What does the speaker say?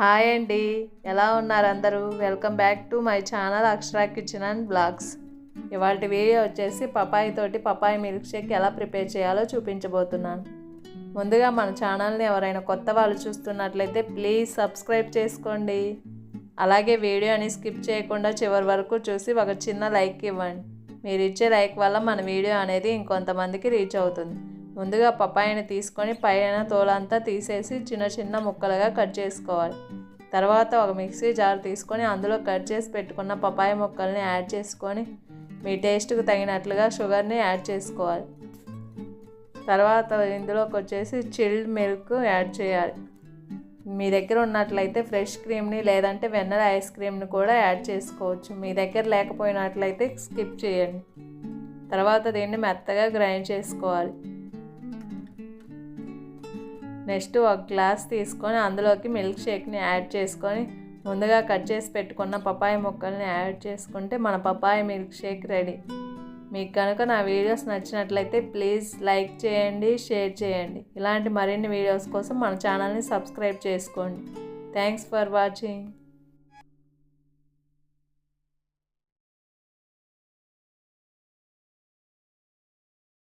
Hi అండి. ఎలా ఉన్నారు అందరూ? Welcome back to my channel Akshara kitchen and blogs. ఇవాళ వీడియో వచ్చేసి పపాయి తోటి పపాయి మిల్క్ షేక్ ఎలా ప్రిపేర్ చేయాలో చూపించబోతున్నాను. ముందుగా మన ఛానల్ని ఎవరైనా కొత్త వాళ్ళు చూస్తున్నట్లయితే ప్లీజ్ సబ్స్క్రైబ్ చేసుకోండి. అలాగే వీడియోని స్కిప్ చేయకుండా చివరి వరకు చూసి ఒక చిన్న లైక్ ఇవ్వండి. మీరు ఇచ్చే లైక్ వల్ల మన వీడియో అనేది ఇంకొంతమందికి రీచ్ అవుతుంది. ముందుగా పపాయిని తీసుకొని పైన తోలంతా తీసేసి చిన్న చిన్న ముక్కలుగా కట్ చేసుకోవాలి. తర్వాత ఒక మిక్సీ జార్ తీసుకొని అందులో కట్ చేసి పెట్టుకున్న పపాయ ముక్కల్ని యాడ్ చేసుకొని మీ టేస్ట్కి తగినట్లుగా షుగర్ని యాడ్ చేసుకోవాలి. తర్వాత ఇందులోకి వచ్చేసి చిల్డ్ మిల్క్ యాడ్ చేయాలి. మీ దగ్గర ఉన్నట్లయితే ఫ్రెష్ క్రీమ్ని లేదంటే వెన్నెల ఐస్ క్రీమ్ని కూడా యాడ్ చేసుకోవచ్చు. మీ దగ్గర లేకపోయినట్లయితే స్కిప్ చేయండి. తర్వాత దీన్ని మెత్తగా గ్రైండ్ చేసుకోవాలి. నెక్స్ట్ ఒక గ్లాస్ తీసుకొని అందులోకి మిల్క్ షేక్ని యాడ్ చేసుకొని ముందుగా కట్ చేసి పెట్టుకున్న పపాయ ముక్కల్ని యాడ్ చేసుకుంటే మన పపాయ మిల్క్ షేక్ రెడీ. మీకు కనుక నా వీడియోస్ నచ్చినట్లయితే ప్లీజ్ లైక్ చేయండి షేర్ చేయండి. ఇలాంటి మరిన్ని వీడియోస్ కోసం మన ఛానల్ని సబ్స్క్రైబ్ చేసుకోండి. Thanks for watching.